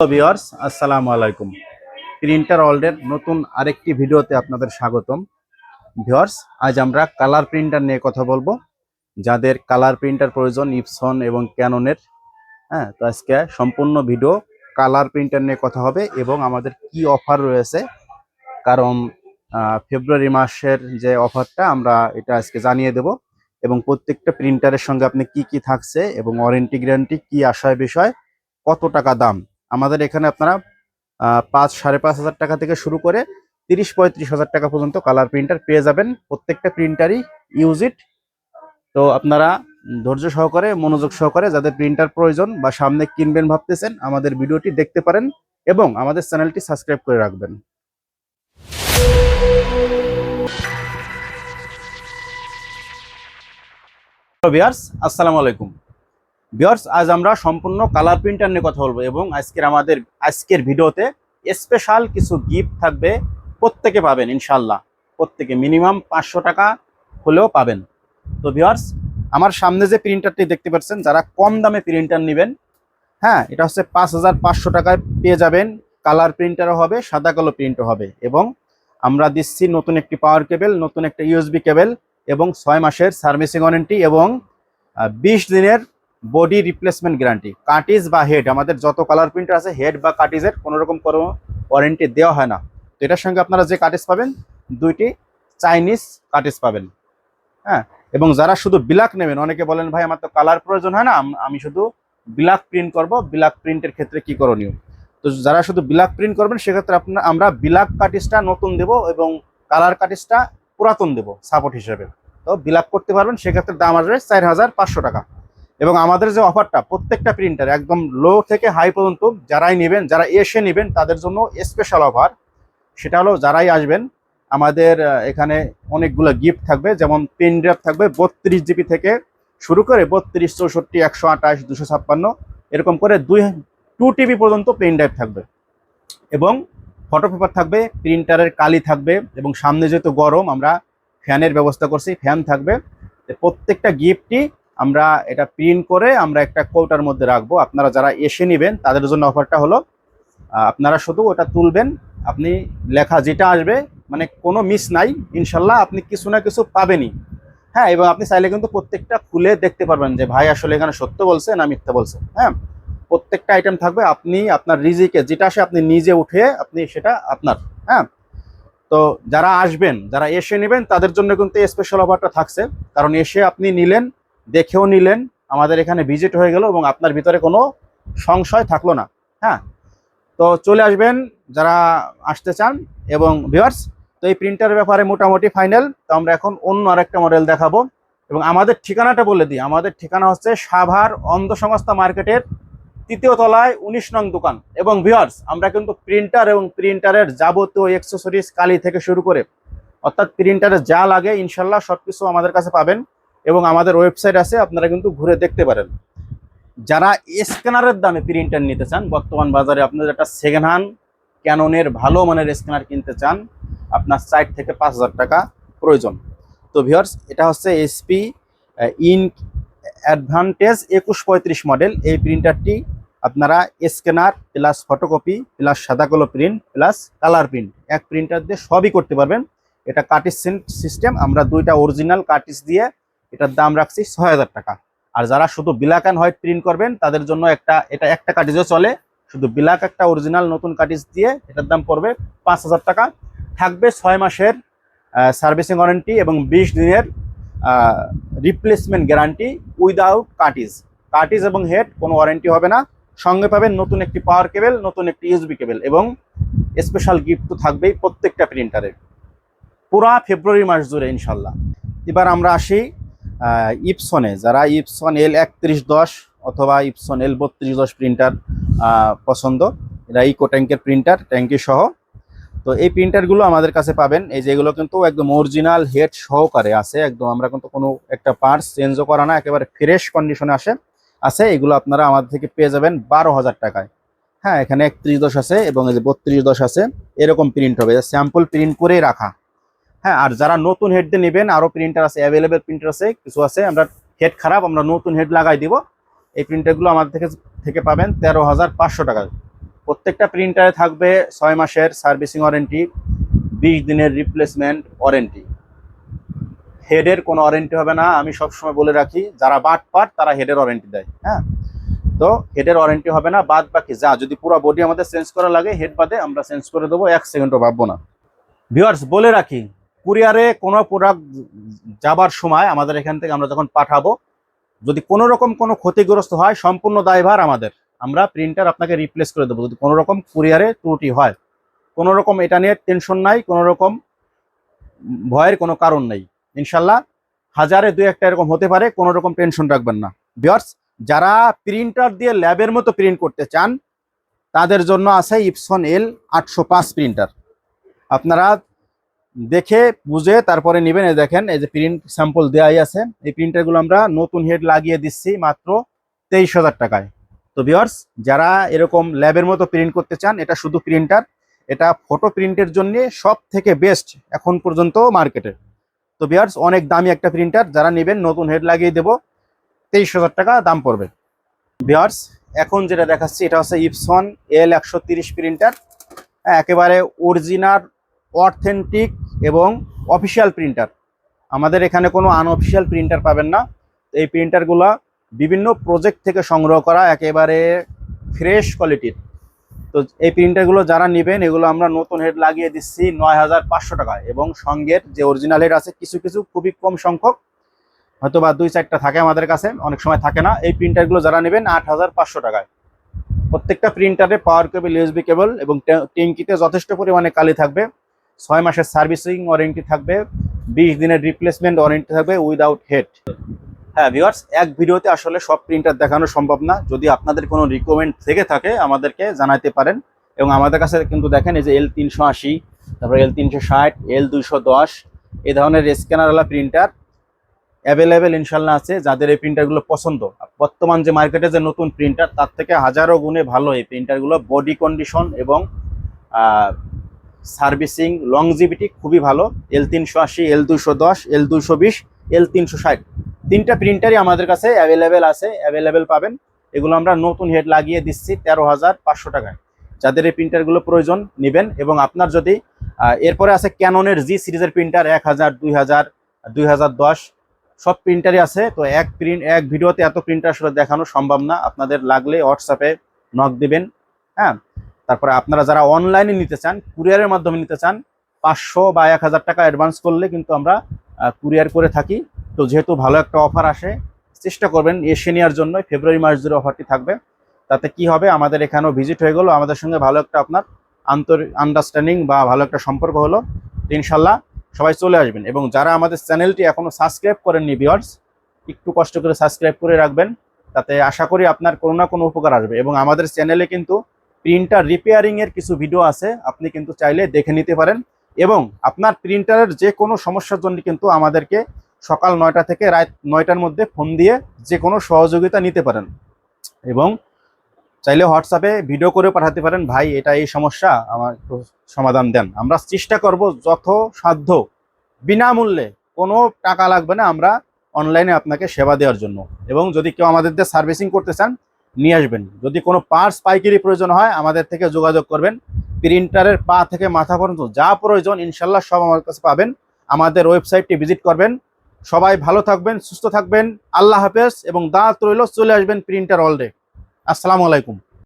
Viewers আসসালামু আলাইকুম। Printer ওয়ার্ল্ডের নতুন আরেকটি ভিডিওতে আপনাদের স্বাগতম। ভিউয়ার্স আজ আমরা কালার প্রিন্টার নিয়ে কথা বলব। যাদের কালার প্রিন্টার প্রয়োজন ইপসন এবং ক্যাননের হ্যাঁ তো আজকে সম্পূর্ণ ভিডিও কালার প্রিন্টার নিয়ে কথা হবে এবং আমাদের কি অফার রয়েছে। কারণ ফেব্রুয়ারি মাসের যে অফারটা আমরা এটা আজকে জানিয়ে দেব। এবং প্রত্যেকটা প্রিন্টারের সঙ্গে আপনি কি কি থাকছে এবং ওয়ারেন্টি গ্যারান্টি কি আশয় বিষয় কত টাকা দাম। আমাদের এখানে আপনারা পাঁচ, সাড়ে পাঁচ হাজার টাকা থেকে শুরু করে তিরিশ, পঁয়ত্রিশ হাজার টাকা পর্যন্ত কালার প্রিন্টার পেয়ে যাবেন। প্রত্যেকটা প্রিন্টারই ইউজ ইট তো আপনারা ধৈর্য সহকারে, মনোযোগ সহকারে যাদের প্রিন্টার প্রয়োজন বা সামনে কিনবেন ভাবতেছেন, আমাদের ভিডিওটি দেখতে পারেন এবং আমাদের চ্যানেলটি সাবস্ক্রাইব করে রাখবেন। বিয়ার্স আসসালামু আলাইকুম। বিয়ার্স আজ আমরা সম্পূর্ণ কালার প্রিন্টার নিয়ে কথা বলব এবং আজকের আমাদের, আজকের ভিডিওতে স্পেশাল কিছু গিফট থাকবে, প্রত্যেকে পাবেন ইনশাল্লাহ প্রত্যেকে মিনিমাম পাঁচশো টাকা হলেও পাবেন। তো ভিউয়ার্স আমার সামনে যে প্রিন্টারটি দেখতে পাচ্ছেন, যারা কম দামে প্রিন্টার নেবেন হ্যাঁ এটা হচ্ছে পাঁচ হাজার পাঁচশো টাকায় পেয়ে যাবেন কালার প্রিন্টারও হবে, সাদা কালো প্রিন্টও হবে এবং আমরা দিচ্ছি নতুন একটি পাওয়ার কেবল নতুন একটা ইউএসবি কেবল এবং ছয় মাসের সার্ভিসিং ওয়ারেন্টি এবং বিশ দিনের বডি রিপ্লেসমেন্ট গ্যারান্টি কাটিজ বা হেড আমাদের যত কালার প্রিন্টার আছে হেড বা কাটিজের কোনো রকম কোনো ওয়ারেন্টি দেওয়া হয় না। তো এটার সঙ্গে আপনারা যে কাটিজ পাবেন, দুইটি চাইনিজ কাটিজ পাবেন। হ্যাঁ এবং যারা শুধু ব্ল্যাক নেবেন, অনেকে বলেন, ভাই, আমার তো কালার প্রয়োজন হয় না, আমি শুধু ব্ল্যাক প্রিন্ট করব ব্ল্যাক প্রিন্টের ক্ষেত্রে কি করণীয়? তো যারা শুধু ব্ল্যাক প্রিন্ট করবেন, সেক্ষেত্রে আপনার আমরা ব্ল্যাক কাটিজটা নতুন দেব এবং কালার কাটিজটা পুরাতন দেব সাপোর্ট হিসেবে। তো ব্ল্যাক করতে পারবেন, সেক্ষেত্রে দাম আসবে চার হাজার পাঁচশো টাকা। এবং আমাদের যে অফারটা প্রত্যেকটা প্রিন্টার একদম লো থেকে হাই পর্যন্ত যারাই নেবেন, যারা এসে নেবেন, তাদের জন্য স্পেশাল অফার সেটা হলো যারাই আসবেন, আমাদের এখানে অনেকগুলো গিফট থাকবে, যেমন পেন ড্রাইভ থাকবে বত্রিশ জিবি থেকে শুরু করে বত্রিশ, চৌষট্টি, একশো আঠাশ, দুশো ছাপ্পান্ন, এরকম করে দুই টু টিবি পর্যন্ত পেন ড্রাইভ থাকবে। এবং ফটো পেপার থাকবে প্রিন্টারের কালি থাকবে, এবং সামনে যেহেতু গরম, আমরা ফ্যানের ব্যবস্থা করছি ফ্যান থাকবে। প্রত্যেকটা গিফটই আমরা এটা প্রিন্ট করে আমরা একটা কৌটার মধ্যে রাখব। আপনারা যারা এসে নেবেন, তাদের জন্য অফারটা হলো আপনারা শুধু ওটা তুলবেন, আপনি লেখা যেটা আসবে মানে কোনো মিস নাই, ইনশাল্লাহ আপনি কিছু না কিছু পাবেনই। হ্যাঁ এবং আপনি চাইলে কিন্তু প্রত্যেকটা খুলে দেখতে পারবেন যে ভাই আসলে এখানে সত্য বলছে না মিথ্যা বলছে। হ্যাঁ প্রত্যেকটা আইটেম থাকবে, আপনি আপনার রিজিকে, যেটা আসে আপনি নিজে উঠে আপনি সেটা আপনার। হ্যাঁ তো যারা আসবেন, যারা এসে নেবেন, তাদের জন্য কিন্তু স্পেশাল অফারটা থাকছে। কারণ এসে আপনি নিলেন দেখেও নিলেন, আমাদের এখানে ভিজিট হয়ে গেল এবং আপনার ভিতরে কোনো সংশয় থাকল না। হ্যাঁ? তো চলে আসবেন যারা আসতে চান এবং ভিওয়ার্স তো এই প্রিন্টারের ব্যাপারে মোটামুটি ফাইনাল তো আমরা এখন অন্য আরেকটা মডেল দেখাবো। এবং আমাদের ঠিকানাটা বলে দিই। আমাদের ঠিকানা হচ্ছে সাভার অন্ধ সংস্থা মার্কেটের তৃতীয় তলায় উনিশ নং দোকান। এবং ভিওয়ার্স আমরা কিন্তু প্রিন্টার এবং প্রিন্টারের যাবতীয় এক্সেসরিজ কালি থেকে শুরু করে, অর্থাৎ প্রিন্টারে যা লাগে, ইনশাল্লাহ সব কিছু আমাদের কাছে পাবেন। এবং আমাদের ওয়েবসাইট আছে, আপনারা কিন্তু ঘুরে দেখতে পারেন। যারা স্ক্যানারের দামে প্রিন্টার নিতে চান, বর্তমান বাজারে আপনাদের একটা সেকেন্ড হ্যান্ড ক্যাননের ভালো মানের স্ক্যানার কিনতে চান, আপনার সাইট থেকে পাঁচ হাজার টাকা প্রয়োজন। তো ভিউয়ার্স এটা হচ্ছে এসপি ইন অ্যাডভান্টেজ একুশ পঁয়ত্রিশ মডেল এই প্রিন্টারটি আপনারা স্ক্যানার প্লাস ফটোকপি প্লাস সাদা কালো প্রিন্ট প্লাস কালার প্রিন্ট এক প্রিন্টার দিয়ে সবই করতে পারবেন। এটা কাটিস সিস্টেম আমরা দুইটা অরিজিনাল কাটিস দিয়ে এটার দাম রাখছি ছয় হাজার টাকা। আর যারা শুধু ব্ল্যাক অ্যান্ড হোয়াইট প্রিন্ট করবেন, তাদের জন্য একটা, এটা একটা কাটিজও চলে। শুধু ব্ল্যাক একটা অরিজিনাল নতুন কাটিজ দিয়ে এটার দাম পড়বে পাঁচ হাজার টাকা। থাকবে ছয় মাসের সার্ভিসিং ওয়ারেন্টি এবং বিশ দিনের replacement guarantee without cartridge. Cartridge এবং হেড কোনো ওয়ারেন্টি হবে না। সঙ্গে পাবেন নতুন একটি পাওয়ার কেবল নতুন একটি ইউএসবি কেবল এবং স্পেশাল গিফট তো থাকবেই প্রত্যেকটা প্রিন্টারের পুরা ফেব্রুয়ারি মাস জুড়ে ইনশাল্লাহ। এবার আমরা আসি ইপসনে, যারা ইপসন এল একত্রিশ দশ অথবা ইপসন এল বত্রিশ দশ প্রিন্টার পছন্দ, এরা ইকো ট্যাঙ্কের প্রিন্টার ট্যাঙ্কি সহ। তো এই প্রিন্টারগুলো আমাদের কাছে পাবেন। এই যেগুলো কিন্তু একদম অরিজিনাল হেড সহকারে আছে, একদম আমরা কিন্তু কোনো একটা পার্টস চেঞ্জও করা না, একেবারে ফ্রেশ কন্ডিশনে আসে। আছে, এগুলো আপনারা আমাদের থেকে পেয়ে যাবেন বারো হাজার টাকায়। হ্যাঁ এখানে একত্রিশ দশ আছে এবং এই যে বত্রিশ দশ আছে, এরকম প্রিন্ট হবে। স্যাম্পল প্রিন্ট করেই রাখা। হ্যাঁ আর যারা নতুন হেড দিয়ে নেবেন আরও প্রিন্টার আছে অ্যাভেলেবেল প্রিন্টার আছে, কিছু আছে, আমরা হেড খারাপ, আমরা নতুন হেড লাগাই দিব। এই প্রিন্টারগুলো আমাদের থেকে থেকে পাবেন তেরো হাজার পাঁচশো টাকায় প্রত্যেকটা প্রিন্টারে থাকবে ছয় মাসের সার্ভিসিং ওয়ারেন্টি বিশ দিনের রিপ্লেসমেন্ট ওয়ারেন্টি হেডের কোনো ওয়ারেন্টি হবে না, আমি সবসময় বলে রাখি, যারা বাট পাট তারা হেডের ওয়ারেন্টি দেয় হ্যাঁ। তো হেডের ওয়ারেন্টি হবে না, বাদ বাকি যা, যদি পুরো বডি আমাদের চেঞ্জ করা লাগে হেড বাদে আমরা চেঞ্জ করে দেবো, এক সেকেন্ডও ভাববো না। ভিউয়ার্স বলে রাখি কুরিয়ারে কোনো প্রোডাক্ট যাবার সময় আমাদের এখান থেকে আমরা যখন পাঠাবো, যদি কোনো রকম কোনো ক্ষতিগ্রস্ত হয়, সম্পূর্ণ দায়ভার আমাদের। আমরা প্রিন্টার আপনাকে রিপ্লেস করে দেবো। যদি কোনো রকম কুরিয়ারে ত্রুটি হয় কোনো রকম এটা নিয়ে টেনশন নাই কোনো রকম ভয়ের কোনো কারণ নেই। ইনশাল্লাহ হাজারে দুই একটা এরকম হতে পারে কোনো রকম টেনশন রাখবেন না। বিয়ার্স যারা প্রিন্টার দিয়ে ল্যাবের মতো প্রিন্ট করতে চান, তাদের জন্য আছে ইপসন এল আটশো পাঁচ প্রিন্টার আপনারা দেখে, বুঝে, তারপরে নেবেন, এই দেখেন, এই যে প্রিন্ট স্যাম্পল দেওয়াই আছে। এই প্রিন্টারগুলো আমরা নতুন হেড লাগিয়ে দিচ্ছি মাত্র তেইশ হাজার টাকায়। তো বিয়ার্স যারা এরকম ল্যাবের মতো প্রিন্ট করতে চান, এটা শুধু প্রিন্টার এটা ফটো প্রিন্টের জন্য সব থেকে বেস্ট এখন পর্যন্ত মার্কেটে তো বিয়ার্স অনেক দামি একটা প্রিন্টার যারা নেবেন, নতুন হেড লাগিয়ে দেবো, তেইশ হাজার টাকা দাম পড়বে। বিয়ার্স এখন যেটা দেখাচ্ছি, এটা হচ্ছে ইপসন এল একশো প্রিন্টার একেবারে অরিজিনাল অথেন্টিক এবং অফিসিয়াল প্রিন্টার। আমাদের এখানে কোনো আনঅফিসিয়াল প্রিন্টার পাবেন না। এই প্রিন্টারগুলো বিভিন্ন প্রজেক্ট থেকে সংগ্রহ করা, একেবারে ফ্রেশ কোয়ালিটির তো এই প্রিন্টারগুলো যারা নেবেন, এগুলো আমরা নতুন হেড লাগিয়ে দিচ্ছি নয় হাজার পাঁচশো টাকায় এবং সঙ্গের যে অরিজিনাল হেড আছে, কিছু কিছু খুবই কম সংখ্যক হয়তো বা দুই চারটা থাকে আমাদের কাছে, অনেক সময় থাকে না। এই প্রিন্টারগুলো যারা নেবেন, আট হাজার পাঁচশো টাকায়। প্রত্যেকটা প্রিন্টারে পাওয়ার কেবল ইউএসবি কেবল এবং ট্যাঙ্কিতে যথেষ্ট পরিমাণে কালি থাকবে। ছয় মাসের সার্ভিসিং ওয়ারেন্টি থাকবে, বিশ দিনের রিপ্লেসমেন্ট ওয়ারেন্টি থাকবে উইদাউট হেড হ্যাঁ ভিউয়ার্স এক ভিডিওতে আসলে সব প্রিন্টার দেখানো সম্ভব না। যদি আপনাদের কোনো রিকমেন্ড থেকে থাকে, আমাদেরকে জানাতে পারেন। এবং আমাদের কাছে কিন্তু দেখেন এই যে এল তিনশো আশি, তারপরে এল তিনশো ষাট এল দুইশো দশ এ ধরনের স্ক্যানারওয়ালা প্রিন্টার অ্যাভেলেবেল ইনশাল্লাহ আছে। যাদের এই প্রিন্টারগুলো পছন্দ, বর্তমান যে মার্কেটে যে নতুন প্রিন্টার তার থেকে হাজারো গুণে ভালো এই প্রিন্টারগুলো বডি কন্ডিশন এবং সার্ভিসিং লংজিভিটি খুবই ভালো এল তিনশো আশি এল দুশো দশ এল দুশো বিশ এল তিনশো ষাট। তিনটা প্রিন্টারই আমাদের কাছে অ্যাভেলেবেল আছে অ্যাভেলেবেল পাবেন। এগুলো আমরা নতুন হেড লাগিয়ে দিচ্ছি তেরো হাজার পাঁচশো টাকায়। যাদের এই প্রিন্টারগুলো প্রয়োজন নেবেন এবং আপনার যদি এরপরে আছে ক্যাননের জি সিরিজের প্রিন্টার এক হাজার, দুই হাজার দুই হাজার দশ, সব প্রিন্টারই আছে। তো এক প্রিন্ট এক ভিডিওতে এত প্রিন্টার আসলে দেখানো সম্ভব না। আপনাদের লাগলে হোয়াটসঅ্যাপে নক দিবেন। হ্যাঁ? তারপরে আপনারা যারা অনলাইনে নিতে চান কুরিয়ারের মাধ্যমে নিতে চান, পাঁচশো বা এক হাজার টাকা অ্যাডভান্স করলে কিন্তু আমরা কুরিয়ার করে থাকি। তো যেহেতু ভালো একটা অফার আসে, চেষ্টা করবেন এসে নেওয়ার জন্য। ফেব্রুয়ারি মাস জুড়ে অফারটি থাকবে। তাতে কি হবে? আমাদের এখানেও ভিজিট হয়ে গেলো। আমাদের সঙ্গে ভালো একটা আপনার আন্তর আন্ডারস্ট্যান্ডিং বা ভালো একটা সম্পর্ক হলো। ইনশাল্লাহ সবাই চলে আসবেন। এবং যারা আমাদের চ্যানেলটি এখনও সাবস্ক্রাইব করেননি ভিওয়ার্স একটু কষ্ট করে সাবস্ক্রাইব করে রাখবেন। তাতে আশা করি আপনার কোনো না কোনো উপকার আসবে। এবং আমাদের চ্যানেলে কিন্তু প্রিন্টার রিপেয়ারিং এর কিছু ভিডিও আছে, আপনি কিন্তু চাইলে দেখে নিতে পারেন। এবং আপনার প্রিন্টারের যে কোনো সমস্যার জন্য কিন্তু আমাদেরকে সকাল নয়টা থেকে রাত নয়টার মধ্যে ফোন দিয়ে যে কোনো সহযোগিতা নিতে পারেন। এবং চাইলে হোয়াটসঅ্যাপে ভিডিও করে পাঠাতে পারেন, ভাই, এটা এই সমস্যা, আমার একটু সমাধান দেন। আমরা চেষ্টা করব যত সাধ্য বিনামূল্যে, কোনো টাকা লাগবে না আমরা অনলাইনে আপনাকে সেবা দেওয়ার জন্য। এবং যদি কেউ আমাদের দিয়ে সার্ভিসিং করতে চান নিয়ে আসবেন। যদি কোনো পার্টস পাইকারি প্রয়োজন হয়, আমাদের থেকে যোগাযোগ করবেন। প্রিন্টারের পা থেকে মাথা পর্যন্ত যা প্রয়োজন, ইনশাল্লাহ সব আমার কাছে পাবেন। আমাদের ওয়েবসাইটটি ভিজিট করবেন। সবাই ভালো থাকবেন, সুস্থ থাকবেন। আল্লাহ হাফেজ এবং দাঁত রইল, চলে আসবেন প্রিন্টার অলরে আসসালামু আলাইকুম।